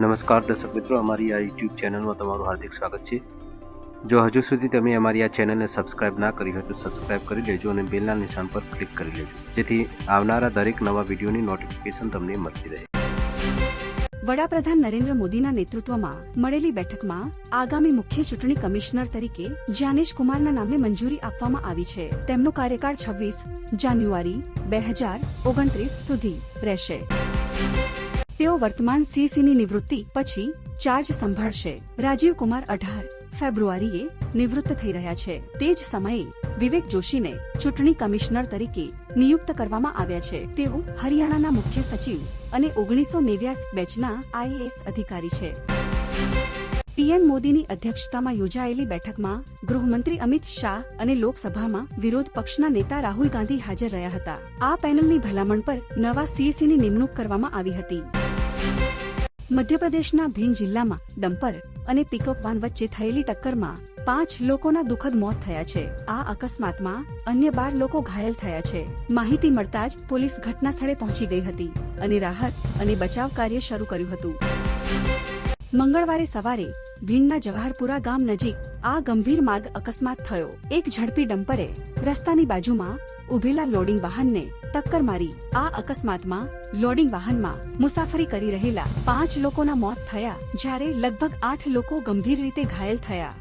નમસ્કાર દર્શક મિત્રો, અમારી આ યુટ્યુબ ચેનલમાં તમારું હાર્દિક સ્વાગત છે. જો હજુ સુધી તમે અમારી આ ચેનલને સબસ્ક્રાઇબ ના કરી હોય તો સબસ્ક્રાઇબ કરી લેજો અને બેલના નિશાન પર ક્લિક કરી લેજો. જેથી આવનારા દરેક નવા વિડીયોની નોટિફિકેશન તમને મળતી રહે. વડાપ્રધાન નરેન્દ્ર મોદીના નેતૃત્વમાં મળેલી બેઠકમાં આગામી મુખ્ય ચૂંટણી કમિશનર તરીકે જ્ઞાનેશ કુમારના નામને મંજૂરી આપવામાં આવી છે. તેમનો કાર્યકાળ છવ્વીસ જાન્યુઆરી બે હજાર ઓગણત્રીસ સુધી રહેશે. તેઓ વર્તમાન સીસીની નિવૃત્તિ પછી ચાર્જ સંભાળશે. રાજીવ કુમાર અઢાર ફેબ્રુઆરીએ નિવૃત્ત થઈ રહ્યા છે. તે જ સમયે વિવેક જોશીને ચૂંટણી કમિશનર તરીકે નિયુક્ત કરવામાં આવ્યા છે. તેઓ હરિયાણાના મુખ્ય સચિવ અને ઓગણીસો નેવ્યાસી બેચના આઈએએસ અધિકારી છે. પીએમ મોદીની અધ્યક્ષતામાં યોજાયેલી બેઠકમાં ગૃહમંત્રી અમિત શાહ અને લોકસભામાં વિરોધ પક્ષના નેતા રાહુલ ગાંધી હાજર રહ્યા હતા. આ પેનલની ભલામણ પર નવા સીએસીની નિમણૂક કરવામાં આવી હતી. મધ્યપ્રદેશના ભીંડ જિલ્લામાં ડમ્પર અને પિકઅપ વાન વચ્ચે થયેલી ટક્કરમાં પાંચ લોકોના દુઃખદ મોત થયા છે. આ અકસ્માતમાં અન્ય બાર લોકો ઘાયલ થયા છે. માહિતી મળતા જ પોલીસ ઘટના સ્થળે પહોંચી ગઈ હતી અને રાહત અને બચાવ કાર્ય શરૂ કર્યું હતું. મંગળવારે સવારે ભીંડના જવાહરપુરા ગામ નજીક આ ગંભીર માર્ગ અકસ્માત થયો. એક ઝડપી ડમ્પરે રસ્તાની બાજુમાં ઉભેલા લોડિંગ વાહનને ટક્કર મારી આ અકસ્માતમાં લોડિંગ વાહનમાં મુસાફરી કરી રહેલા પાંચ લોકોના મોત થયા, જ્યારે લગભગ આઠ લોકો ગંભીર રીતે ઘાયલ થયા.